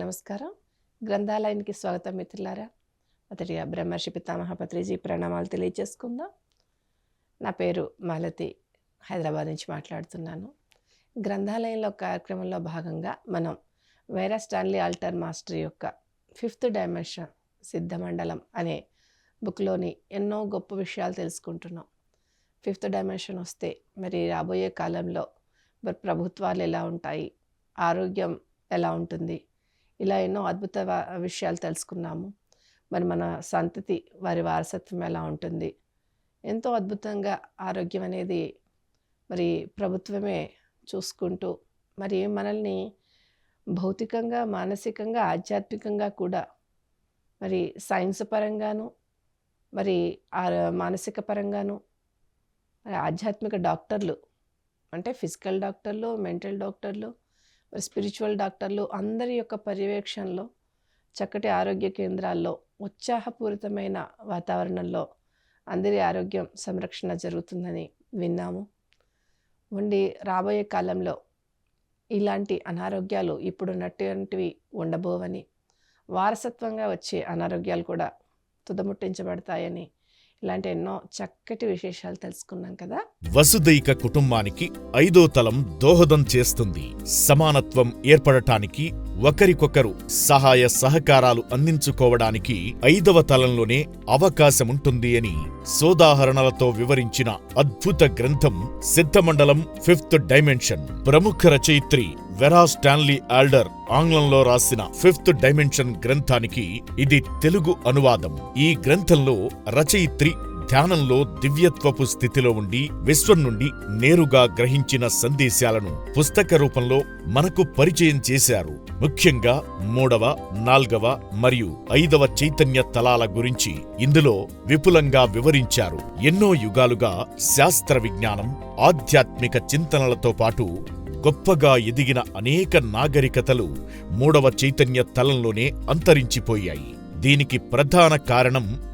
నమస్కారం. గ్రంథాలయానికి స్వాగతం మిత్రులారా. మొదటిగా బ్రహ్మర్షి పితామహ పత్రిజీ ప్రణామాలు తెలియజేసుకుందాం. నా పేరు మాలతి హైదరాబాద్ నుంచి మాట్లాడుతున్నాను. గ్రంథాలయంలో కార్యక్రమంలో భాగంగా మనం వైరా స్టాన్లీ ఆల్టర్ మాస్టర్ యొక్క ఫిఫ్త్ డైమెన్షన్ సిద్ధమండలం అనే బుక్లోని ఎన్నో గొప్ప విషయాలు తెలుసుకుంటున్నాం. ఫిఫ్త్ డైమెన్షన్ వస్తే మరి రాబోయే కాలంలో మరి ప్రభుత్వాలు ఎలా ఉంటాయి? ఆరోగ్యం ఎలా ఉంటుంది? ఇలా ఎన్నో అద్భుత విషయాలు తెలుసుకున్నాము. మరి మన సంతతి వారి వారసత్వం ఎలా ఉంటుంది? ఎంతో అద్భుతంగా ఆరోగ్యం అనేది మరి ప్రభుత్వమే చూసుకుంటూ మరి మనల్ని భౌతికంగా మానసికంగా ఆధ్యాత్మికంగా కూడా మరి సైన్స్ పరంగాను మరి ఆ మానసిక పరంగాను మరి ఆధ్యాత్మిక డాక్టర్లు అంటే ఫిజికల్ డాక్టర్లు మెంటల్ డాక్టర్లు మరి స్పిరిచువల్ డాక్టర్లు అందరి యొక్క పర్యవేక్షణలో చక్కటి ఆరోగ్య కేంద్రాల్లో ఉత్సాహపూరితమైన వాతావరణంలో అందరి ఆరోగ్యం సంరక్షణ జరుగుతుందని విన్నాము. ఉండి రాబోయే కాలంలో ఇలాంటి అనారోగ్యాలు ఇప్పుడున్నటువంటివి ఉండబోవని వారసత్వంగా వచ్చే అనారోగ్యాలు కూడా తుదముట్టించబడతాయని ఇలాంటి ఎన్నో చక్కటి విశేషాలు తెలుసుకున్నాం కదా. వసుదైక కుటుంబానికి ఐదో తలం దోహదం చేస్తుంది. సమానత్వం ఏర్పడటానికి ఒకరికొకరు సహాయ సహకారాలు అందించుకోవడానికి ఐదవ తలంలోనే అవకాశముంటుంది అని సోదాహరణలతో వివరించిన అద్భుత గ్రంథం సిద్ధమండలం ఫిఫ్త్ డైమెన్షన్. ప్రముఖ రచయిత్రి వెరా స్టాన్లీ ఆల్డర్ ఆంగ్లంలో రాసిన ఫిఫ్త్ డైమెన్షన్ గ్రంథానికి ఇది తెలుగు అనువాదం. ఈ గ్రంథంలో రచయిత్రి ధ్యానంలో దివ్యత్వపు స్థితిలో ఉండి విశ్వం నుండి నేరుగా గ్రహించిన సందేశాలను పుస్తక రూపంలో మనకు పరిచయం చేశారు. ముఖ్యంగా మూడవ నాల్గవ మరియు ఐదవ చైతన్య తలాల గురించి ఇందులో విపులంగా వివరించారు. ఎన్నో యుగాలుగా శాస్త్ర విజ్ఞానం ఆధ్యాత్మిక చింతనలతో పాటు గొప్పగా ఎదిగిన అనేక నాగరికతలు మూడవ చైతన్య తలంలోనే అంతరించిపోయాయి. దీనికి ప్రధాన కారణం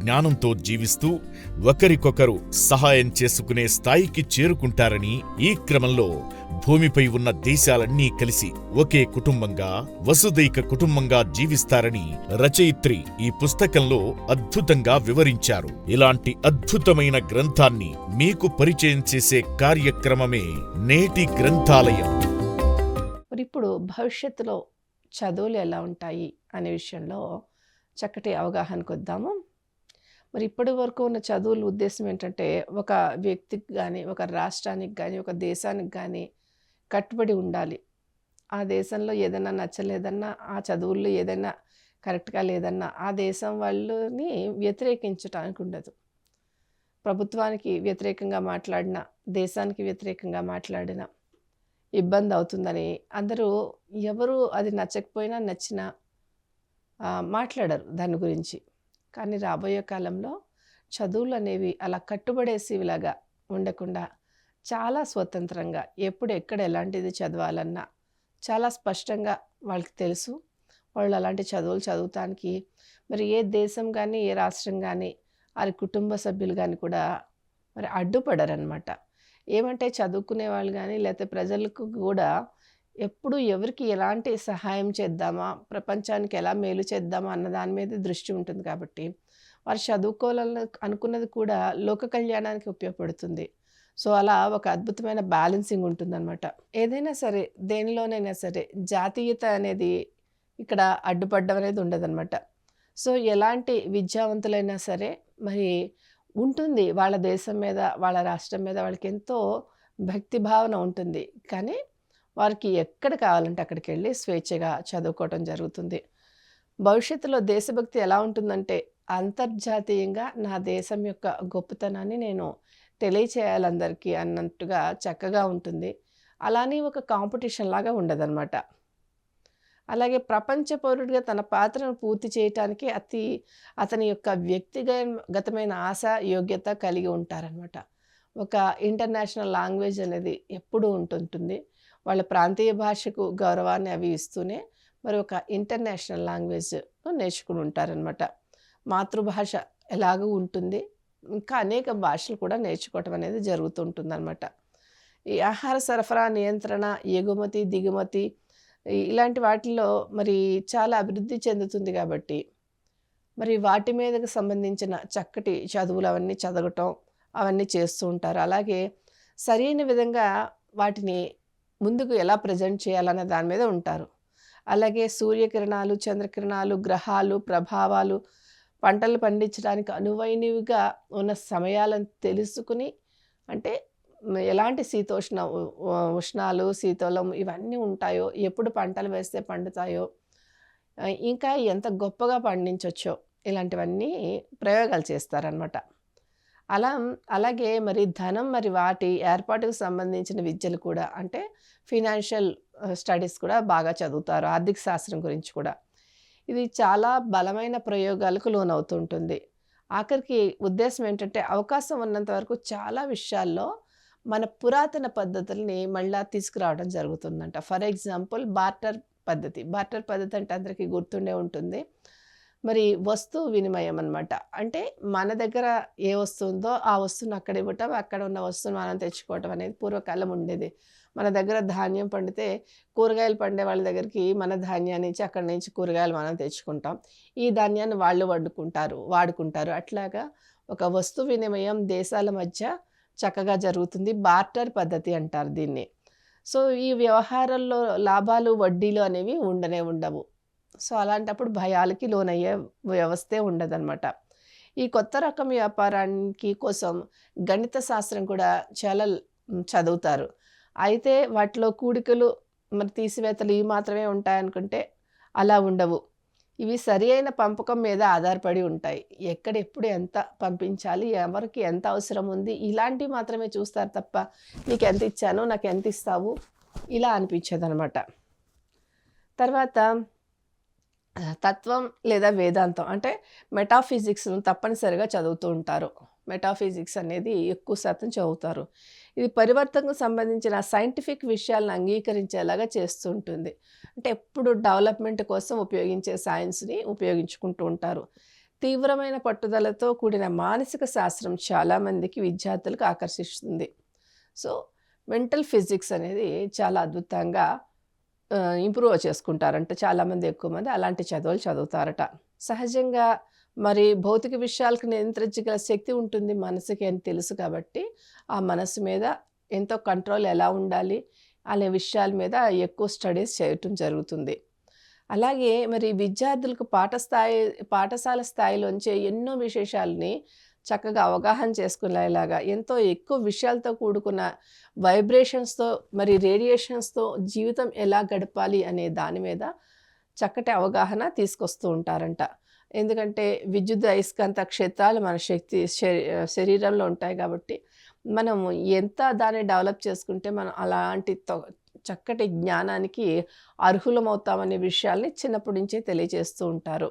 జ్ఞానంతో జీవిస్తూ ఒకరికొకరు సహాయం చేసుకునే స్థాయికి చేరుకుంటారని ఈ క్రమంలో భూమిపై ఉన్న దేశాలన్నీ కలిసి ఒకే కుటుంబంగా వసుదైక కుటుంబంగా జీవిస్తారని రచయిత్రి ఈ పుస్తకంలో అద్భుతంగా వివరించారు. ఇలాంటి అద్భుతమైన గ్రంథాన్ని మీకు పరిచయం చేసే కార్యక్రమమే నేటి గ్రంథాలయం. మరి ఇప్పుడు భవిష్యత్తులో చదువులు ఎలా ఉంటాయి అనే విషయంలో చక్కటి అవగాహనకు వద్దాము మరి ఇప్పటి వరకు ఉన్న చదువుల ఉద్దేశం ఏంటంటే ఒక వ్యక్తికి కానీ ఒక రాష్ట్రానికి కానీ ఒక దేశానికి కానీ కట్టుబడి ఉండాలి. ఆ దేశంలో ఏదైనా నచ్చలేదన్నా ఆ చదువుల్లో ఏదైనా కరెక్ట్గా లేదన్నా ఆ దేశం వాళ్ళని వ్యతిరేకించడానికి ఉండదు. ప్రభుత్వానికి వ్యతిరేకంగా మాట్లాడిన దేశానికి వ్యతిరేకంగా మాట్లాడిన ఇబ్బంది అవుతుందని అందరూ ఎవరు అది నచ్చకపోయినా నచ్చినా మాట్లాడరు దాని గురించి. కానీ రాబోయే కాలంలో చదువులు అనేవి అలా కట్టుబడేసేవిలాగా ఉండకుండా చాలా స్వతంత్రంగా ఎప్పుడు ఎక్కడ ఎలాంటిది చదవాలన్నా చాలా స్పష్టంగా వాళ్ళకి తెలుసు. వాళ్ళు అలాంటి చదువులు చదువుతానికి మరి ఏ దేశం కానీ ఏ రాష్ట్రం కానీ వారి కుటుంబ సభ్యులు కానీ కూడా మరి అడ్డుపడరనమాట ఏమంటే చదువుకునే వాళ్ళు కానీ లేకపోతే ప్రజలకు కూడా ఎప్పుడు ఎవరికి ఎలాంటి సహాయం చేద్దామా ప్రపంచానికి ఎలా మేలు చేద్దామా అన్న దాని మీద దృష్టి ఉంటుంది కాబట్టి. వారు చదువుకోవాలని అనుకున్నది కూడా లోక కళ్యాణానికి ఉపయోగపడుతుంది. సో అలా ఒక అద్భుతమైన బ్యాలెన్సింగ్ ఉంటుందన్నమాట. ఏదైనా సరే దేనిలోనైనా సరే జాతీయత అనేది ఇక్కడ అడ్డుపడ్డం అనేది ఉండదన్నమాట. సో ఎలాంటి విద్యావంతులైనా సరే మరి ఉంటుంది. వాళ్ళ దేశం మీద వాళ్ళ రాష్ట్రం మీద వాళ్ళకి ఎంతో భక్తి భావన ఉంటుంది. కానీ వారికి ఎక్కడ కావాలంటే అక్కడికి వెళ్ళి స్వేచ్ఛగా చదువుకోవటం జరుగుతుంది. భవిష్యత్తులో దేశభక్తి ఎలా ఉంటుందంటే అంతర్జాతీయంగా నా దేశం యొక్క గొప్పతనాన్ని నేను తెలియచేయాలందరికీ అన్నట్టుగా చక్కగా ఉంటుంది. అలానే ఒక కాంపిటీషన్ లాగా ఉండదన్నమాట. అలాగే ప్రపంచ పౌరుడిగా తన పాత్రను పూర్తి చేయటానికి అతి అతని యొక్క వ్యక్తిగతమైన ఆశ యోగ్యత కలిగి ఉంటారనమాట ఒక ఇంటర్నేషనల్ లాంగ్వేజ్ అనేది ఎప్పుడూ ఉంటుంటుంది. వాళ్ళ ప్రాంతీయ భాషకు గౌరవాన్ని అవి ఇస్తూనే మరి ఒక ఇంటర్నేషనల్ లాంగ్వేజ్ నేర్చుకుని ఉంటారనమాట మాతృభాష ఎలాగూ ఉంటుంది ఇంకా అనేక భాషలు కూడా నేర్చుకోవటం అనేది జరుగుతుంటుందన్నమాట ఈ ఆహార సరఫరా నియంత్రణ ఎగుమతి దిగుమతి ఇలాంటి వాటిల్లో మరి చాలా అభివృద్ధి చెందుతుంది కాబట్టి మరి వాటి మీదకు సంబంధించిన చక్కటి చదువులు అవన్నీ చదవటం అవన్నీ చేస్తూ ఉంటారు. అలాగే సరైన విధంగా వాటిని ముందుకు ఎలా ప్రజెంట్ చేయాలనే దాని మీద ఉంటారు. అలాగే సూర్యకిరణాలు చంద్రకిరణాలు గ్రహాలు ప్రభావాలు పంటలు పండించడానికి అనువైనవిగా ఉన్న సమయాలను తెలుసుకుని అంటే ఎలాంటి శీతోష్ణ ఉ- ఉష్ణాలు శీతలం ఇవన్నీ ఉంటాయో ఎప్పుడు పంటలు వేస్తే పండుతాయో ఇంకా ఎంత గొప్పగా పండించవచ్చో ఇలాంటివన్నీ ప్రయోగాలు చేస్తారనమాట అలా అలాగే మరి ధనం మరి వాటి ఏర్పాటుకు సంబంధించిన విద్యలు కూడా అంటే ఫినాన్షియల్ స్టడీస్ కూడా బాగా చదువుతారు ఆర్థిక శాస్త్రం గురించి కూడా. ఇది చాలా బలమైన ప్రయోగాలకు లోనవుతుంటుంది. ఆఖరికి ఉద్దేశం ఏంటంటే అవకాశం ఉన్నంత వరకు చాలా విషయాల్లో మన పురాతన పద్ధతుల్ని మళ్ళా తీసుకురావడం జరుగుతుందంట. ఫర్ ఎగ్జాంపుల్ బార్టర్ పద్ధతి. బార్టర్ పద్ధతి అంటే అందరికీ గుర్తుండే ఉంటుంది. మరి వస్తువు వినిమయం అన్నమాట. అంటే మన దగ్గర ఏ వస్తువు ఉందో ఆ వస్తువుని అక్కడ ఇవ్వటం అక్కడ ఉన్న వస్తువుని మనం తెచ్చుకోవటం అనేది పూర్వకాలం ఉండేది. మన దగ్గర ధాన్యం పండితే కూరగాయలు పండే వాళ్ళ దగ్గరికి మన ధాన్యాన్ని ఇచ్చి అక్కడి నుంచి కూరగాయలు మనం తెచ్చుకుంటాం. ఈ ధాన్యాన్ని వాళ్ళు వండుకుంటారు వాడుకుంటారు. అట్లాగా ఒక వస్తు వినిమయం దేశాల మధ్య చక్కగా జరుగుతుంది. బార్టర్ పద్ధతి అంటారు దీన్ని. సో ఈ వ్యవహారంలో లాభాలు వడ్డీలు అనేవి ఉండనే ఉండవు. సో అలాంటప్పుడు భయాలకి లోనయ్యే వ్యవస్థే ఉండదన్నమాట. ఈ కొత్త రకం వ్యాపారానికి కోసం గణిత శాస్త్రం కూడా చాలా చదువుతారు. అయితే వాటిలో కూడికలు మరి తీసివేతలు ఇవి మాత్రమే ఉంటాయనుకుంటే అలా ఉండవు. ఇవి సరి అయిన పంపకం మీద ఆధారపడి ఉంటాయి. ఎక్కడ ఎప్పుడు ఎంత పంపించాలి ఎవరికి ఎంత అవసరం ఉంది ఇలాంటివి మాత్రమే చూస్తారు తప్ప నీకు ఎంత ఇచ్చాను నాకు ఎంత ఇస్తావు ఇలా అనిపించేదనమాట తర్వాత తత్వం లేదా వేదాంతం అంటే మెటాఫిజిక్స్ను తప్పనిసరిగా చదువుతూ ఉంటారు. మెటాఫిజిక్స్ అనేది ఎక్కువ శాతం చదువుతారు. ఇది పరివర్తనకు సంబంధించిన సైంటిఫిక్ విషయాలను అంగీకరించేలాగా చేస్తూ ఉంటుంది. అంటే ఎప్పుడు డెవలప్మెంట్ కోసం ఉపయోగించే సైన్స్ని ఉపయోగించుకుంటూ ఉంటారు. తీవ్రమైన పట్టుదలతో కూడిన మానసిక శాస్త్రం చాలామందికి విద్యార్థులకు ఆకర్షిస్తుంది. సో మెంటల్ ఫిజిక్స్ అనేది చాలా అద్భుతంగా ఇంప్రూవ్ చేసుకుంటారంట చాలామంది ఎక్కువ మంది. అలాంటి చదువులు చదువుతారట. సహజంగా మరి భౌతిక విషయాలకు నియంత్రించగల శక్తి ఉంటుంది మనసుకి అని తెలుసు కాబట్టి ఆ మనసు మీద ఎంతో కంట్రోల్ ఎలా ఉండాలి అనే విషయాల మీద ఎక్కువ స్టడీస్ చేయటం జరుగుతుంది. అలాగే మరి విద్యార్థులకు పాఠ స్థాయి పాఠశాల స్థాయిలోంచే ఎన్నో విశేషాలని చక్కగా అవగాహన చేసుకునేలాగా ఎంతో ఎక్కువ విషయాలతో కూడుకున్న వైబ్రేషన్స్తో మరి రేడియేషన్స్తో జీవితం ఎలా గడపాలి అనే దాని మీద చక్కటి అవగాహన తీసుకొస్తూ ఉంటారంట. ఎందుకంటే విద్యుత్ అయస్కాంత క్షేత్రాలు మన శక్తి శరీ శరీరంలో ఉంటాయి కాబట్టి మనం ఎంత దాన్ని డెవలప్ చేసుకుంటే మనం అలాంటి తొ- చక్కటి జ్ఞానానికి అర్హులమవుతామనే విషయాల్ని చిన్నప్పటి నుంచే తెలియజేస్తూ ఉంటారు.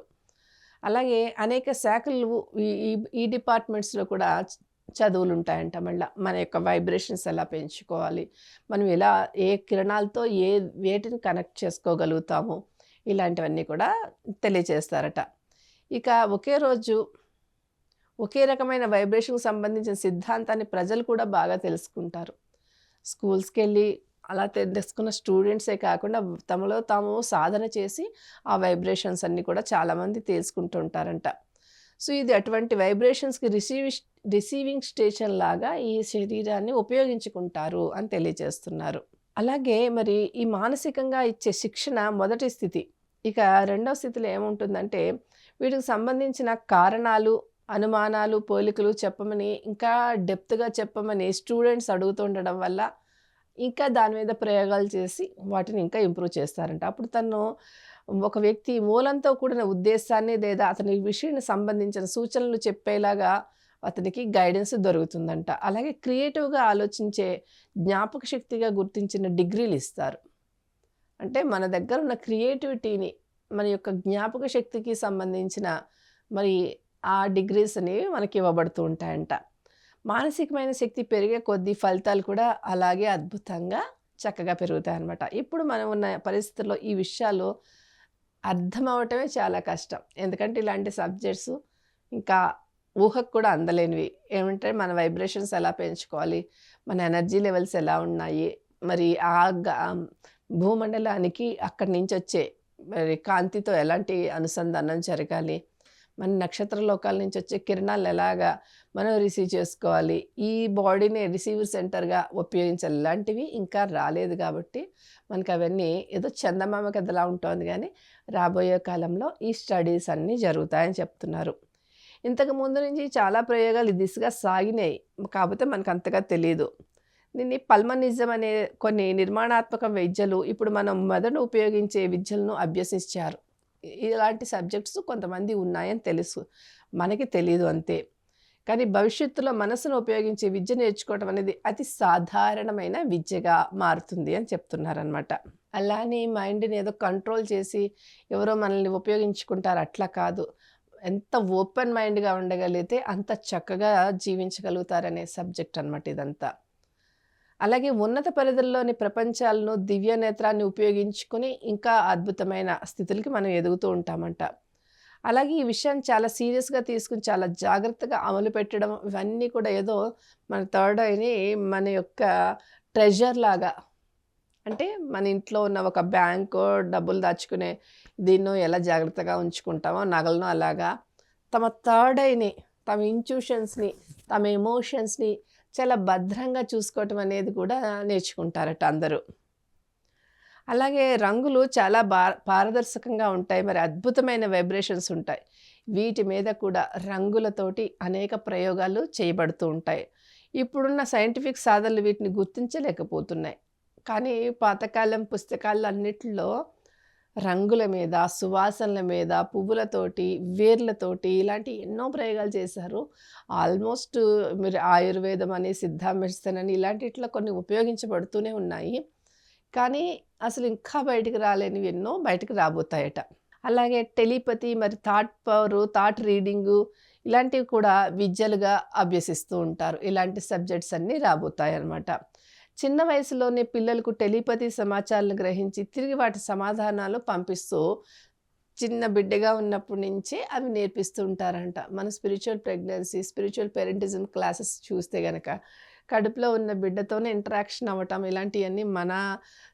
అలాగే అనేక శాఖలు ఈ ఈ- డిపార్ట్మెంట్స్లో కూడా చదువులు ఉంటాయంట మళ్ళీ. మన యొక్క వైబ్రేషన్స్ ఎలా పెంచుకోవాలి మనం ఎలా ఏ కిరణాలతో ఏ వేటిని కనెక్ట్ చేసుకోగలుగుతాము ఇలాంటివన్నీ కూడా తెలియజేస్తారట. ఇక ఒకే రోజు ఒకే రకమైన వైబ్రేషన్కి సంబంధించిన సిద్ధాంతాన్ని ప్రజలు కూడా బాగా తెలుసుకుంటారు. స్కూల్స్కి వెళ్ళి అలా తెలుసుకున్న స్టూడెంట్సే కాకుండా తమలో తాము సాధన చేసి ఆ వైబ్రేషన్స్ అన్నీ కూడా చాలామంది తెలుసుకుంటూ ఉంటారంట సో ఇది అటువంటి వైబ్రేషన్స్కి రిసీవ్ రిసీవింగ్ స్టేషన్ లాగా ఈ శరీరాన్ని ఉపయోగించుకుంటారు అని తెలియజేస్తున్నారు. అలాగే మరి ఈ మానసికంగా ఇచ్చే శిక్షణ మొదటి స్థితి. ఇక రెండవ స్థితిలో ఏముంటుందంటే వీటికి సంబంధించిన కారణాలు అనుమానాలు పోలికలు చెప్పమని ఇంకా డెప్త్గా చెప్పమని స్టూడెంట్స్ అడుగుతుండడం వల్ల ఇంకా దాని మీద ప్రయోగాలు చేసి వాటిని ఇంకా ఇంప్రూవ్ చేస్తారంట. అప్పుడు తను ఒక వ్యక్తి మూలంతో కూడిన ఉద్దేశాన్ని లేదా అతని విషయాన్ని సంబంధించిన సూచనలు చెప్పేలాగా అతనికి గైడెన్స్ దొరుకుతుందంట. అలాగే క్రియేటివ్గా ఆలోచించే జ్ఞాపక శక్తిగా గుర్తించిన డిగ్రీలు ఇస్తారు. అంటే మన దగ్గర ఉన్న క్రియేటివిటీని మన యొక్క జ్ఞాపక శక్తికి సంబంధించిన మరి ఆ డిగ్రీస్ అనేవి మనకి ఇవ్వబడుతూ ఉంటాయంట. మానసికమైన శక్తి పెరిగే కొద్ది ఫలితాలు కూడా అలాగే అద్భుతంగా చక్కగా పెరుగుతాయి అన్నమాట ఇప్పుడు మనం ఉన్న పరిస్థితుల్లో ఈ విషయాలు అర్థం అవటమే చాలా కష్టం. ఎందుకంటే ఇలాంటి సబ్జెక్ట్స్ ఇంకా ఊహకు కూడా అందలేనివి. ఏమంటే మన వైబ్రేషన్స్ ఎలా పెంచుకోవాలి? మన ఎనర్జీ లెవెల్స్ ఎలా ఉన్నాయి? మరి ఆ గ- భూమండలానికి అక్కడి నుంచి వచ్చే మరి కాంతితో ఎలాంటి అనుసంధానం జరగాలి? మన నక్షత్ర లోకాల నుంచి వచ్చే కిరణాలు ఎలాగా మనం రిసీవ్ చేసుకోవాలి? ఈ బాడీని రిసీవర్ సెంటర్గా ఉపయోగించాలి. ఇలాంటివి ఇంకా రాలేదు కాబట్టి మనకు అవన్నీ ఏదో చందమామ కథలా ఉంటుంది కానీ రాబోయే కాలంలో ఈ స్టడీస్ అన్నీ జరుగుతాయని చెప్తున్నారు. ఇంతకు ముందు నుంచి చాలా ప్రయోగాలు దిశగా సాగినాయి. కాకపోతే మనకు అంతగా తెలియదు దీన్ని పల్మనిజం అనే కొన్ని నిర్మాణాత్మక విద్యలు ఇప్పుడు మనం మెదడు ఉపయోగించే విద్యలను అభ్యసించారు. ఇలాంటి సబ్జెక్ట్స్ కొంతమంది ఉన్నాయని తెలుసు. మనకి తెలియదు అంతే. కానీ భవిష్యత్తులో మనసును ఉపయోగించే విద్య నేర్చుకోవడం అనేది అతి సాధారణమైన విద్యగా మారుతుంది అని చెప్తున్నారనమాట అలానే మైండ్ని ఏదో కంట్రోల్ చేసి ఎవరో మనల్ని ఉపయోగించుకుంటారు అట్లా కాదు. ఎంత ఓపెన్ మైండ్గా ఉండగలిగితే అంత చక్కగా జీవించగలుగుతారనే సబ్జెక్ట్ అనమాట ఇదంతా. అలాగే ఉన్నత పరిధుల్లోని ప్రపంచాలను దివ్య నేత్రాన్ని ఉపయోగించుకుని ఇంకా అద్భుతమైన స్థితులకి మనం ఎదుగుతూ ఉంటామంట. అలాగే ఈ విషయాన్ని చాలా సీరియస్గా తీసుకుని చాలా జాగ్రత్తగా అమలు పెట్టడం ఇవన్నీ కూడా ఏదో మన థర్డ్ ఐని మన యొక్క ట్రెజర్ లాగా. అంటే మన ఇంట్లో ఉన్న ఒక బ్యాంకు డబ్బులు దాచుకునే దీన్నో ఎలా జాగ్రత్తగా ఉంచుకుంటామో నగలను అలాగా. తమ థర్డ్ ఐని తమ ఇంట్యూషన్స్ని తమ ఎమోషన్స్ని చాలా భద్రంగా చూసుకోవటం అనేది కూడా నేర్చుకుంటారట అందరూ. అలాగే రంగులు చాలా బా పారదర్శకంగా ఉంటాయి. మరి అద్భుతమైన వైబ్రేషన్స్ ఉంటాయి. వీటి మీద కూడా రంగులతోటి అనేక ప్రయోగాలు చేయబడుతూ ఉంటాయి. ఇప్పుడున్న సైంటిఫిక్ సాధనలు వీటిని గుర్తించలేకపోతున్నాయి. కానీ పాతకాలం పుస్తకాలు అన్నిటిలో రంగుల మీద సువాసనల మీద పువ్వులతోటి వేర్లతోటి ఇలాంటి ఎన్నో ప్రయోగాలు చేశారు. ఆల్మోస్ట్ మీరు ఆయుర్వేదం అని సిద్ధ మెడిసిన్ అని ఇలాంటిట్లో కొన్ని ఉపయోగించబడుతూనే ఉన్నాయి. కానీ అసలు ఇంకా బయటికి రాలేనివి ఎన్నో బయటకు రాబోతాయట. అలాగే టెలిపతి మరి థాట్ పవర్ థాట్ రీడింగు ఇలాంటివి కూడా విద్యలుగా అభ్యసిస్తూ ఉంటారు. ఇలాంటి సబ్జెక్ట్స్ అన్నీ రాబోతాయి అన్నమాట చిన్న వయసులోనే పిల్లలకు టెలిపతి సమాచారాలను గ్రహించి తిరిగి వాటి సమాధానాలు పంపిస్తూ చిన్న బిడ్డగా ఉన్నప్పటి నుంచే అవి నేర్పిస్తూ ఉంటారంట మన spiritual pregnancy spiritual parentism classes చూస్తే గనక కడుపులో ఉన్న బిడ్డతోనే ఇంటరాక్షన్ అవ్వటం ఇలాంటివన్నీ మన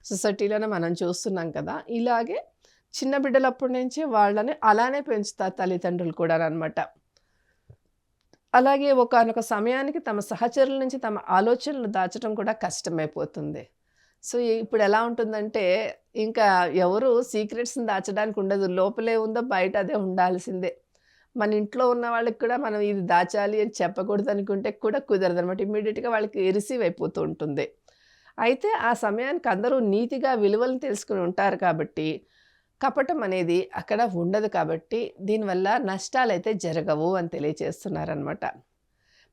సొసైటీలోనే మనం చూస్తున్నాం కదా. ఇలాగే చిన్న బిడ్డలప్పటి నుంచి వాళ్ళని అలానే పెంచుతారు తల్లిదండ్రులు కూడా అనమాట అలాగే ఒకానొక సమయానికి తమ సహచరుల నుంచి తమ ఆలోచనలు దాచడం కూడా కష్టమైపోతుంది. సో ఇప్పుడు ఎలా ఉంటుందంటే ఇంకా ఎవరు సీక్రెట్స్ని దాచడానికి ఉండదు. లోపలే ఉందో బయట అదే ఉండాల్సిందే. మన ఇంట్లో ఉన్న వాళ్ళకి కూడా మనం ఇది దాచాలి అని చెప్పకూడదు అనుకుంటే కూడా కుదరదు అనమాట ఇమ్మీడియట్గా వాళ్ళకి రిసీవ్ అయిపోతూ ఉంటుంది. అయితే ఆ సమయానికి అందరూ నీతిగా విలువలను తెలుసుకుని ఉంటారు కాబట్టి కపటం అనేది అక్కడ ఉండదు కాబట్టి దీనివల్ల నష్టాలు అయితే జరగవు అని తెలియచేస్తున్నారనమాట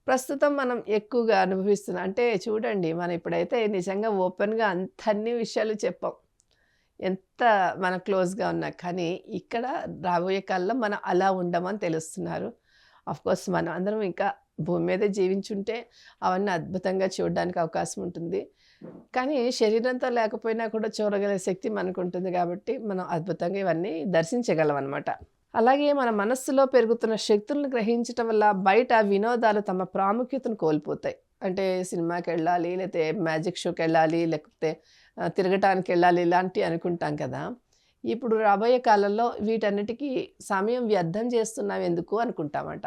ప్రస్తుతం మనం ఎక్కువగా అనుభవిస్తున్నాం అంటే చూడండి మనం ఇప్పుడైతే నిజంగా ఓపెన్గా అంత అన్ని విషయాలు చెప్పాం. ఎంత మన క్లోజ్గా ఉన్నా కానీ ఇక్కడ రాబోయే కాలంలో మనం అలా ఉండమని తెలుస్తున్నారు. కోర్స్ మనం అందరం ఇంకా భూమి మీద జీవించుంటే అవన్నీ అద్భుతంగా చూడడానికి అవకాశం ఉంటుంది. కానీ శరీరంతో లేకపోయినా కూడా చూడగలిగే శక్తి మనకు ఉంటుంది కాబట్టి మనం అద్భుతంగా ఇవన్నీ దర్శించగలం అనమాట అలాగే మన మనస్సులో పెరుగుతున్న శక్తులను గ్రహించటం వల్ల బయట వినోదాలు తమ ప్రాముఖ్యతను కోల్పోతాయి. అంటే సినిమాకి వెళ్ళాలి లేకపోతే మ్యాజిక్ షోకి వెళ్ళాలి లేకపోతే తిరగటానికి వెళ్ళాలి ఇలాంటివి అనుకుంటాం కదా. ఇప్పుడు రాబోయే కాలంలో వీటన్నిటికీ సమయం వ్యర్థం చేస్తున్నాం ఎందుకు అనుకుంటామంట.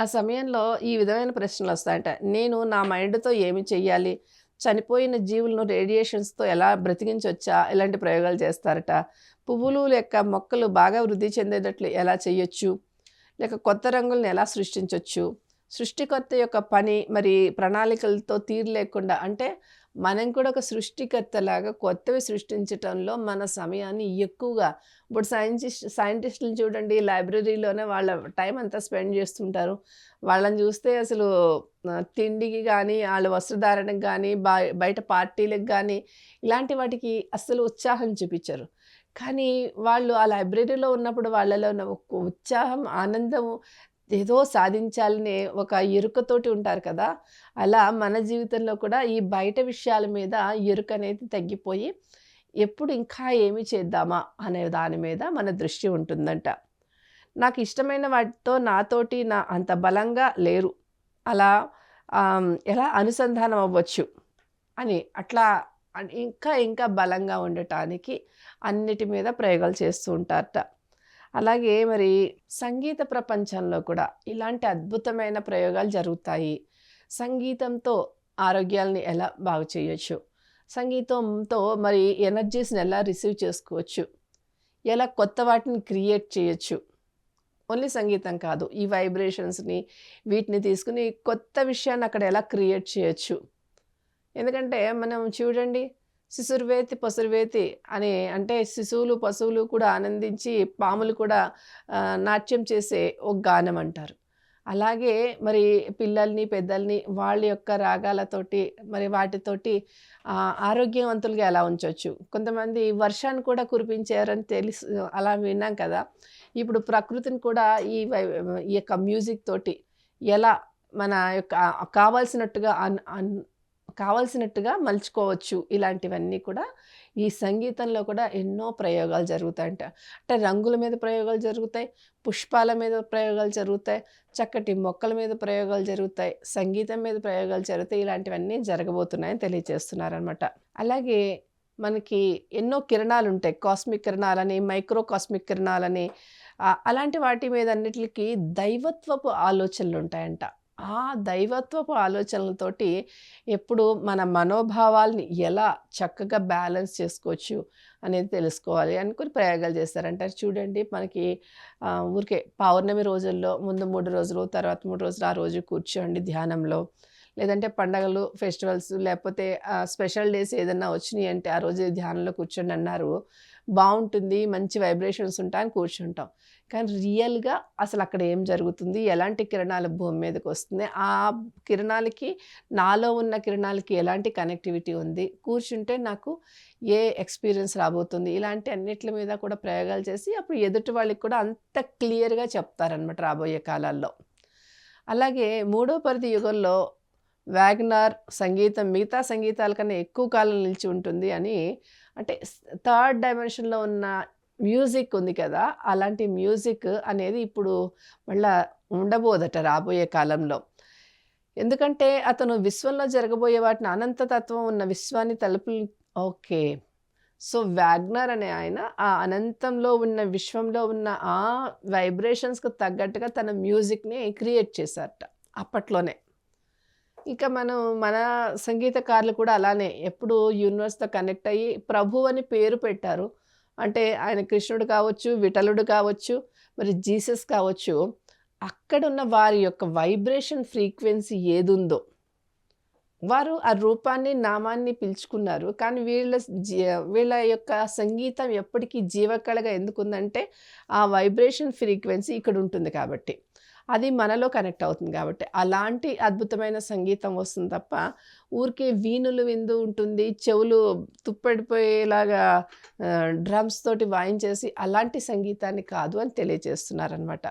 ఆ సమయంలో ఈ విధమైన ప్రశ్నలు వస్తాయంట. నేను నా మైండ్తో ఏమి చెయ్యాలి? చనిపోయిన జీవులను రేడియేషన్స్తో ఎలా బ్రతికించవచ్చా ఇలాంటి ప్రయోగాలు చేస్తారట? పువ్వులు లేక మొక్కలు బాగా వృద్ధి చెందేటట్లు ఎలా చేయొచ్చు? లేక కొత్త రంగులను ఎలా సృష్టించవచ్చు సృష్టికర్త యొక్క పని మరి ప్రణాళికలతో తీరు లేకుండా అంటే మనం కూడా ఒక సృష్టికర్తలాగా కొత్తవి సృష్టించటంలో మన సమయాన్ని ఎక్కువగా ఇప్పుడు సైంటిస్ట్ సైంటిస్టులు చూడండి లైబ్రరీలోనే వాళ్ళ టైం అంతా స్పెండ్ చేస్తుంటారు. వాళ్ళని చూస్తే అసలు తిండికి కానీ వాళ్ళ వస్త్రధారణకు కానీ బయట పార్టీలకు కానీ ఇలాంటి వాటికి అస్సలు ఉత్సాహం చూపించరు. కానీ వాళ్ళు ఆ లైబ్రరీలో ఉన్నప్పుడు వాళ్ళలో ఉన్న ఒక ఉత్సాహం ఆనందం ఏదో సాధించాలనే ఒక ఎరుకతోటి ఉంటారు కదా అలా మన జీవితంలో కూడా ఈ బయట విషయాల మీద ఎరుక అనేది తగ్గిపోయి ఎప్పుడు ఇంకా ఏమి చేద్దామా అనే దాని మీద మన దృష్టి ఉంటుందంట. నాకు ఇష్టమైన వాటితో నాతోటి నా అంత బలంగా లేరు. అలా ఎలా అనుసంధానం అవ్వచ్చు అని అట్లా ఇంకా ఇంకా బలంగా ఉండటానికి అన్నిటి మీద ప్రయోగాలు చేస్తూ ఉంటారట. అలాగే మరి సంగీత ప్రపంచంలో కూడా ఇలాంటి అద్భుతమైన ప్రయోగాలు జరుగుతాయి. సంగీతంతో ఆరోగ్యాల్ని ఎలా బాగు చేయొచ్చు? సంగీతంతో మరి ఎనర్జీస్ని ఎలా రిసీవ్ చేసుకోవచ్చు? ఎలా కొత్త వాటిని క్రియేట్ చేయొచ్చు? ఓన్లీ సంగీతం కాదు ఈ వైబ్రేషన్స్ని వీటిని తీసుకుని కొత్త విషయాన్ని అక్కడ ఎలా క్రియేట్ చేయొచ్చు? ఎందుకంటే మనం చూడండి శిశుర్వేతి పశుర్వేతి అని అంటే శిశువులు పశువులు కూడా ఆనందించి పాములు కూడా నాట్యం చేసే ఒక గానం అంటారు. అలాగే మరి పిల్లల్ని పెద్దల్ని వాళ్ళ యొక్క రాగాలతోటి మరి వాటితోటి ఆరోగ్యవంతులుగా ఎలా ఉంచవచ్చు కొంతమంది వర్షాన్ని కూడా కురిపించారని తెలుసు అలా విన్నాం కదా. ఇప్పుడు ప్రకృతిని కూడా ఈ వై- ఈ యొక్క మ్యూజిక్ తోటి ఎలా మన యొక్క కావాల్సినట్టుగా అన్ అన్ కావాల్సినట్టుగా మలుచుకోవచ్చు. ఇలాంటివన్నీ కూడా ఈ సంగీతంలో కూడా ఎన్నో ప్రయోగాలు జరుగుతాయంట. అంటే రంగుల మీద ప్రయోగాలు జరుగుతాయి పుష్పాల మీద ప్రయోగాలు జరుగుతాయి చక్కటి మొక్కల మీద ప్రయోగాలు జరుగుతాయి సంగీతం మీద ప్రయోగాలు జరుగుతాయి. ఇలాంటివన్నీ జరగబోతున్నాయని తెలియజేస్తున్నారనమాట అలాగే మనకి ఎన్నో కిరణాలు ఉంటాయి కాస్మిక్ కిరణాలని మైక్రో కాస్మిక్ కిరణాలని అలాంటి వాటి మీద అన్నిటికీ దైవత్వపు ఆలోచనలు ఉంటాయంట ఆ దైవత్వపు ఆలోచనలతోటి ఎప్పుడు మన మనోభావాల్ని ఎలా చక్కగా బ్యాలెన్స్ చేసుకోవచ్చు అనేది తెలుసుకోవాలి అనుకుని ప్రయోగాలు చేస్తారంటే చూడండి మనకి ఊరికే పౌర్ణమి రోజుల్లో ముందు మూడు రోజులు తర్వాత మూడు రోజులు ఆ రోజు కూర్చోండి ధ్యానంలో. లేదంటే పండగలు ఫెస్టివల్స్ లేకపోతే స్పెషల్ డేస్ ఏదన్నా వచ్చినాయి అంటే ఆ రోజు ధ్యానంలో కూర్చోండి అన్నారు. బాగుంటుంది మంచి వైబ్రేషన్స్ ఉంటాయని కూర్చుంటాం. కానీ రియల్గా అసలు అక్కడ ఏం జరుగుతుంది? ఎలాంటి కిరణాలు భూమి మీదకి వస్తుంది ఆ కిరణాలకి నాలో ఉన్న కిరణాలకి ఎలాంటి కనెక్టివిటీ ఉంది? కూర్చుంటే నాకు ఏ ఎక్స్పీరియన్స్ రాబోతుంది? ఇలాంటి అన్నిటి మీద కూడా ప్రయోగాలు చేసి అప్పుడు ఎదుటి వాళ్ళకి కూడా అంత క్లియర్గా చెప్తారనమాట రాబోయే కాలాల్లో. అలాగే మూడో పరిధి యుగంలో వ్యాగ్నార్ సంగీతం మిగతా సంగీతాల కన్నా ఎక్కువ కాలం నిలిచి ఉంటుంది అని అంటే థర్డ్ డైమెన్షన్లో ఉన్న మ్యూజిక్ ఉంది కదా అలాంటి మ్యూజిక్ అనేది ఇప్పుడు మళ్ళా ఉండబోదట రాబోయే కాలంలో. ఎందుకంటే అతను విశ్వంలో జరగబోయే వాటిని అనంతతత్వం ఉన్న విశ్వాన్ని తలుపులు ఓకే. సో వ్యాగ్నర్ అనే ఆయన ఆ అనంతంలో ఉన్న విశ్వంలో ఉన్న ఆ వైబ్రేషన్స్కు తగ్గట్టుగా తన మ్యూజిక్ని క్రియేట్ చేశారట అప్పట్లోనే. ఇంకా మనం మన సంగీతకారులు కూడా అలానే ఎప్పుడు యూనివర్స్తో కనెక్ట్ అయ్యి ప్రభు అని పేరు పెట్టారు. అంటే ఆయన కృష్ణుడు కావచ్చు విఠలుడు కావచ్చు మరి జీసస్ కావచ్చు అక్కడున్న వారి యొక్క వైబ్రేషన్ ఫ్రీక్వెన్సీ ఏదుందో వారు ఆ రూపాన్ని నామాన్ని పిలుచుకున్నారు. కానీ వీళ్ళ జీ వీళ్ళ యొక్క సంగీతం ఎప్పటికీ జీవకళగా ఎందుకుందంటే ఆ వైబ్రేషన్ ఫ్రీక్వెన్సీ ఇక్కడ ఉంటుంది కాబట్టి. అది మనలో కనెక్ట్ అవుతుంది కాబట్టి. అలాంటి అద్భుతమైన సంగీతం వస్తుంది తప్ప ఊరికే వీణులు విందు ఉంటుంది చెవులు తుప్పెడిపోయేలాగా డ్రమ్స్ తోటి వాయించేసి అలాంటి సంగీతాన్ని కాదు అని తెలియజేస్తున్నారనమాట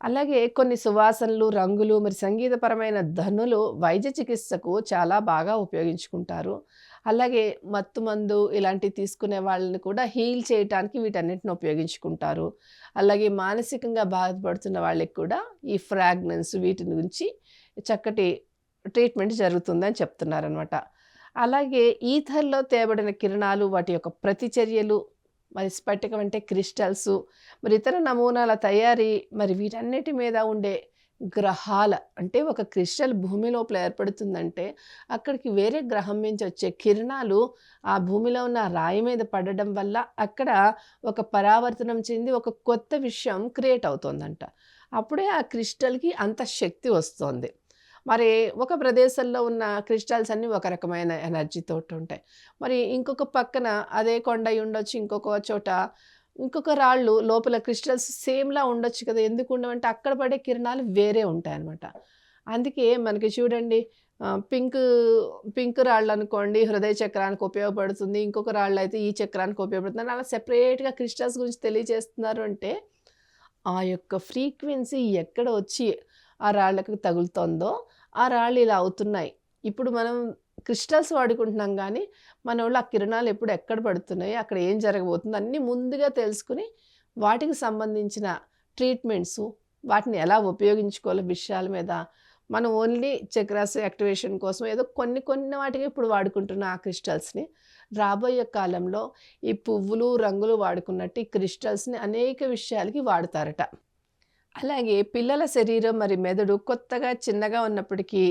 అలాగే కొన్ని సువాసనలు రంగులు మరి సంగీతపరమైన ధనులు వైద్య చికిత్సకు చాలా బాగా ఉపయోగించుకుంటారు. అలాగే మత్తు మందు ఇలాంటివి తీసుకునే వాళ్ళని కూడా హీల్ చేయటానికి వీటన్నిటిని ఉపయోగించుకుంటారు. అలాగే మానసికంగా బాధపడుతున్న వాళ్ళకి కూడా ఈ ఫ్రాగ్నెన్స్ వీటి గురించి చక్కటి ట్రీట్మెంట్ జరుగుతుందని చెప్తున్నారనమాట అలాగే ఈథర్లో తేబడిన కిరణాలు వాటి యొక్క ప్రతిచర్యలు మరి స్ఫటికం అంటే క్రిస్టల్స్ మరి ఇతర నమూనాల తయారీ మరి వీటన్నిటి మీద ఉండే గ్రహాల అంటే ఒక క్రిస్టల్ భూమి లోపల ఏర్పడుతుందంటే అక్కడికి వేరే గ్రహం నుంచి వచ్చే కిరణాలు ఆ భూమిలో ఉన్న రాయి మీద పడడం వల్ల అక్కడ ఒక పరావర్తనం చెంది ఒక కొత్త విషయం క్రియేట్ అవుతుందంట. అప్పుడే ఆ క్రిస్టల్కి అంత శక్తి వస్తుంది. మరి ఒక ప్రదేశంలో ఉన్న క్రిస్టల్స్ అన్నీ ఒక రకమైన ఎనర్జీతో ఉంటాయి మరి ఇంకొక పక్కన అదే కొండ ఉండొచ్చు ఇంకొక చోట ఇంకొక రాళ్ళు లోపల క్రిస్టల్స్ సేమ్లా ఉండొచ్చు కదా ఎందుకు ఉండవంటే అక్కడ పడే కిరణాలు వేరే ఉంటాయి అన్నమాట అందుకే మనకి చూడండి పింక్ పింక్ రాళ్ళు అనుకోండి హృదయ చక్రానికి ఉపయోగపడుతుంది ఇంకొక రాళ్ళు అయితే ఈ చక్రానికి ఉపయోగపడుతుంది. అలా సెపరేట్గా క్రిస్టల్స్ గురించి తెలియజేస్తున్నారు అంటే ఆ యొక్క ఫ్రీక్వెన్సీ ఎక్కడ వచ్చి ఆ రాళ్ళకి తగులుతుందో ఆ రాళ్ళు ఇలా అవుతున్నాయి. ఇప్పుడు మనం క్రిస్టల్స్ వాడుకుంటున్నాం కానీ మన వాళ్ళు ఆ కిరణాలు ఎప్పుడు ఎక్కడ పడుతున్నాయి అక్కడ ఏం జరగబోతుంది అన్నీ ముందుగా తెలుసుకుని వాటికి సంబంధించిన ట్రీట్మెంట్స్ వాటిని ఎలా ఉపయోగించుకోవాలో విషయాల మీద మనం ఓన్లీ చక్రాస్ యాక్టివేషన్ కోసం ఏదో కొన్ని కొన్ని వాటికి ఇప్పుడు వాడుకుంటున్న ఆ క్రిస్టల్స్ని. రాబోయే కాలంలో ఈ పువ్వులు రంగులు వాడుకున్నట్టు ఈ క్రిస్టల్స్ని అనేక విషయాలకి వాడతారట. అలాగే పిల్లల శరీరం మరి మెదడు కొత్తగా చిన్నగా ఉన్నప్పటికీ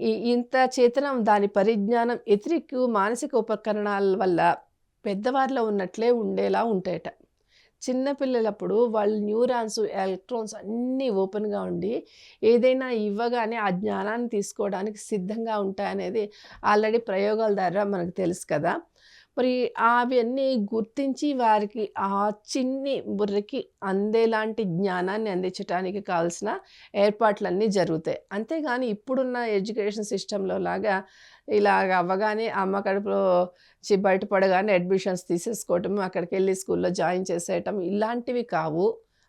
ఈ ఇంత చేతనం దాని పరిజ్ఞానం ఎతిరిక్కు మానసిక ఉపకరణాల వల్ల పెద్దవారిలో ఉన్నట్లే ఉండేలా ఉంటాయట. చిన్నపిల్లలప్పుడు వాళ్ళ న్యూరాన్స్ ఎలక్ట్రాన్స్ అన్నీ ఓపెన్గా ఉండి ఏదైనా ఇవ్వగానే ఆ జ్ఞానాన్ని తీసుకోవడానికి సిద్ధంగా ఉంటాయనేది ఆల్రెడీ ప్రయోగాల ద్వారా మనకు తెలుసు కదా. మరి అవన్నీ గుర్తించి వారికి ఆ చిన్ని బుర్రకి అందేలాంటి జ్ఞానాన్ని అందించడానికి కావాల్సిన ఏర్పాట్లన్నీ జరుగుతాయి. అంతేగాని ఇప్పుడున్న ఎడ్యుకేషన్ సిస్టంలో లాగా ఇలాగ అవ్వగానే అమ్మ కడుపులో చి బయటపడగానే అడ్మిషన్స్ తీసేసుకోవటం అక్కడికి వెళ్ళి స్కూల్లో జాయిన్ చేసేయటం ఇలాంటివి కావు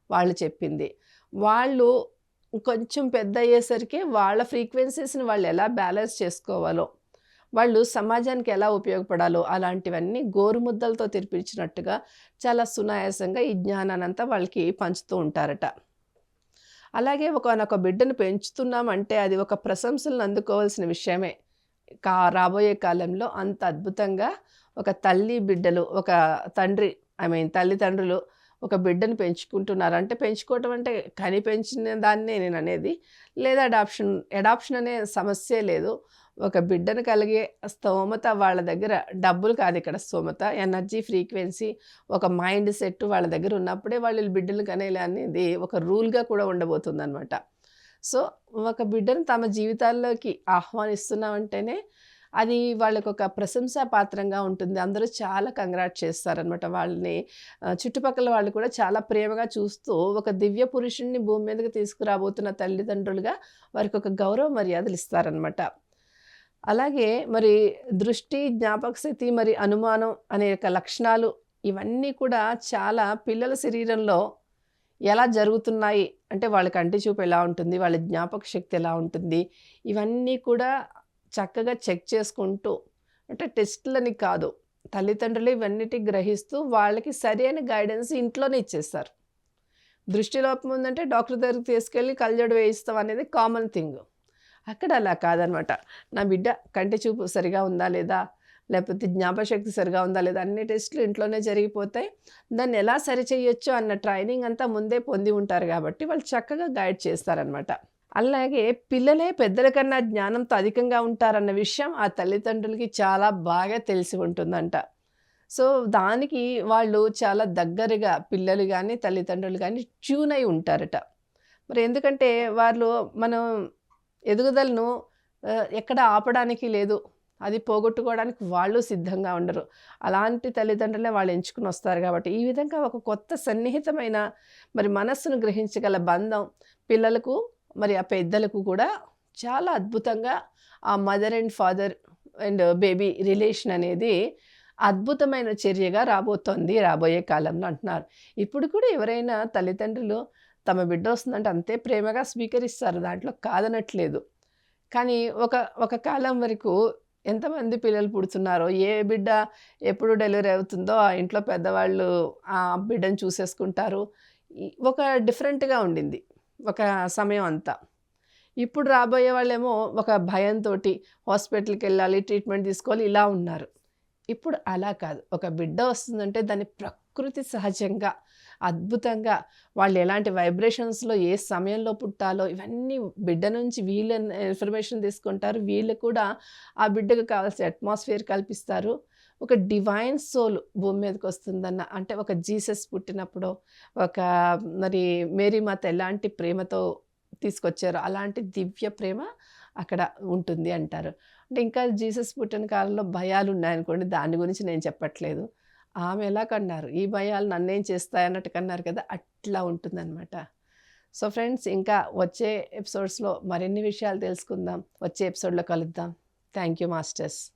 వాళ్ళు చెప్పింది. వాళ్ళు కొంచెం పెద్ద అయ్యేసరికి వాళ్ళ ఫ్రీక్వెన్సీస్ని వాళ్ళు ఎలా బ్యాలెన్స్ చేసుకోవాలో వాళ్ళు సమాజానికి ఎలా ఉపయోగపడాలో అలాంటివన్నీ గోరుముద్దలతో తెరిపించినట్టుగా చాలా సునాయాసంగా ఈ జ్ఞానానంతా వాళ్ళకి పంచుతూ ఉంటారట. అలాగే ఒకనొక బిడ్డను పెంచుతున్నామంటే అది ఒక ప్రశంసలను అందుకోవాల్సిన విషయమే. కా రాబోయే కాలంలో అంత అద్భుతంగా ఒక తల్లి బిడ్డలు ఒక తండ్రి ఐ మీన్ తల్లిదండ్రులు ఒక బిడ్డను పెంచుకుంటున్నారు అంటే పెంచుకోవటం అంటే కని పెంచిన దాన్నే నేను అనేది లేదా అడాప్షన్ అడాప్షన్ అనే సమస్యే లేదు. ఒక బిడ్డను కలిగే స్తోమత వాళ్ళ దగ్గర డబ్బులు కాదు ఇక్కడ స్తోమత. ఎనర్జీ ఫ్రీక్వెన్సీ ఒక మైండ్ సెట్ వాళ్ళ దగ్గర ఉన్నప్పుడే వాళ్ళు బిడ్డలు కనేలా అనేది ఒక రూల్గా కూడా ఉండబోతుంది అనమాట సో ఒక బిడ్డను తమ జీవితాల్లోకి ఆహ్వానిస్తున్నామంటేనే అది వాళ్ళకు ఒక ప్రశంసా పాత్రంగా ఉంటుంది. అందరూ చాలా కంగ్రాట్ చేస్తారనమాట వాళ్ళని చుట్టుపక్కల వాళ్ళు కూడా చాలా ప్రేమగా చూస్తూ ఒక దివ్య పురుషుణ్ణి భూమి మీదకి తీసుకురాబోతున్న తల్లిదండ్రులుగా వారికి ఒక గౌరవ మర్యాదలు ఇస్తారనమాట అలాగే మరి దృష్టి జ్ఞాపక శక్తి మరి అనుమానం అనేక లక్షణాలు ఇవన్నీ కూడా చాలా పిల్లల శరీరంలో ఎలా జరుగుతున్నాయి? అంటే వాళ్ళ కంటి చూపు ఎలా ఉంటుంది? వాళ్ళ జ్ఞాపక శక్తి ఎలా ఉంటుంది? ఇవన్నీ కూడా చక్కగా చెక్ చేసుకుంటూ అంటే టెస్ట్లని కాదు తల్లిదండ్రులు ఇవన్నిటి గ్రహిస్తూ వాళ్ళకి సరైన గైడెన్స్ ఇంట్లోనే ఇచ్చేస్తారు. దృష్టి లోపం ఉందంటే డాక్టర్ దగ్గరికి తీసుకెళ్ళి కళ్ళజోడు వేయిస్తాం అనేది కామన్ థింగ్. అక్కడ అలా కాదనమాట. నా బిడ్డ కంటి చూపు సరిగా ఉందా లేదా? లేకపోతే జ్ఞాపశక్తి సరిగా ఉందా లేదా? అన్ని టెస్టులు ఇంట్లోనే జరిగిపోతాయి. దాన్ని ఎలా సరిచేయొచ్చు అన్న ట్రైనింగ్ అంతా ముందే పొంది ఉంటారు కాబట్టి వాళ్ళు చక్కగా గైడ్ చేస్తారనమాట. అలాగే పిల్లలే పెద్దల కన్నా జ్ఞానంతో అధికంగా ఉంటారన్న విషయం ఆ తల్లిదండ్రులకి చాలా బాగా తెలిసి ఉంటుందంట. సో దానికి వాళ్ళు చాలా దగ్గరగా పిల్లలు కానీ తల్లిదండ్రులు కానీ ట్యూన్ అయి ఉంటారట. మరి ఎందుకంటే వాళ్ళు మనం ఎదుగుదలను ఎక్కడ ఆపడానికి లేదు. అది పోగొట్టుకోవడానికి వాళ్ళు సిద్ధంగా ఉండరు. అలాంటి తల్లిదండ్రులే వాళ్ళు ఎంచుకుని వస్తారు కాబట్టి ఈ విధంగా ఒక కొత్త సన్నిహితమైన మరి మనస్సును గ్రహించగల బంధం పిల్లలకు మరి ఆ పెద్దలకు కూడా చాలా అద్భుతంగా ఆ mother and father and baby relation అనేది అద్భుతమైన చర్యగా రాబోతోంది రాబోయే కాలంలో అంటున్నారు. ఇప్పుడు కూడా ఎవరైనా తల్లిదండ్రులు తమ బిడ్డ వస్తుందంటే అంతే ప్రేమగా స్వీకరిస్తారు దాంట్లో కాదనట్లేదు. కానీ ఒక ఒక కాలం వరకు ఎంతమంది పిల్లలు పుడుతున్నారో ఏ బిడ్డ ఎప్పుడు డెలివరీ అవుతుందో ఆ ఇంట్లో పెద్దవాళ్ళు ఆ బిడ్డను చూసేసుకుంటారు. ఒక డిఫరెంట్గా ఉండింది ఒక సమయం అంతా. ఇప్పుడు రాబోయే వాళ్ళేమో ఒక భయంతో హాస్పిటల్కి వెళ్ళాలి ట్రీట్మెంట్ తీసుకోవాలి ఇలా ఉన్నారు. ఇప్పుడు అలా కాదు. ఒక బిడ్డ వస్తుందంటే దాని ప్రకృతి సహజంగా అద్భుతంగా వాళ్ళు ఎలాంటి వైబ్రేషన్స్లో ఏ సమయంలో పుట్టాలో ఇవన్నీ బిడ్డ నుంచి వీళ్ళ ఇన్ఫర్మేషన్ తీసుకుంటారు. వీళ్ళు కూడా ఆ బిడ్డకు కావాల్సిన అట్మాస్ఫియర్ కల్పిస్తారు. ఒక డివైన్ సోల్ భూమి మీదకి వస్తుందన్న అంటే ఒక జీసస్ పుట్టినప్పుడు ఒక మరి మేరీ మాత ఎలాంటి ప్రేమతో తీసుకొచ్చారో అలాంటి దివ్య ప్రేమ అక్కడ ఉంటుంది అంటారు. అంటే ఇంకా జీసస్ పుట్టిన కాలంలో భయాలు ఉన్నాయనుకోండి దాని గురించి నేను చెప్పట్లేదు. ఆమె ఎలా కన్నారు ఈ భయాలు నన్నేం చేస్తాయి అన్నట్టు కన్నారు కదా అట్లా ఉంటుందన్నమాట. సో ఫ్రెండ్స్ ఇంకా వచ్చే ఎపిసోడ్స్లో మరిన్ని విషయాలు తెలుసుకుందాం. వచ్చే ఎపిసోడ్లో కలుద్దాం. Thank you masters.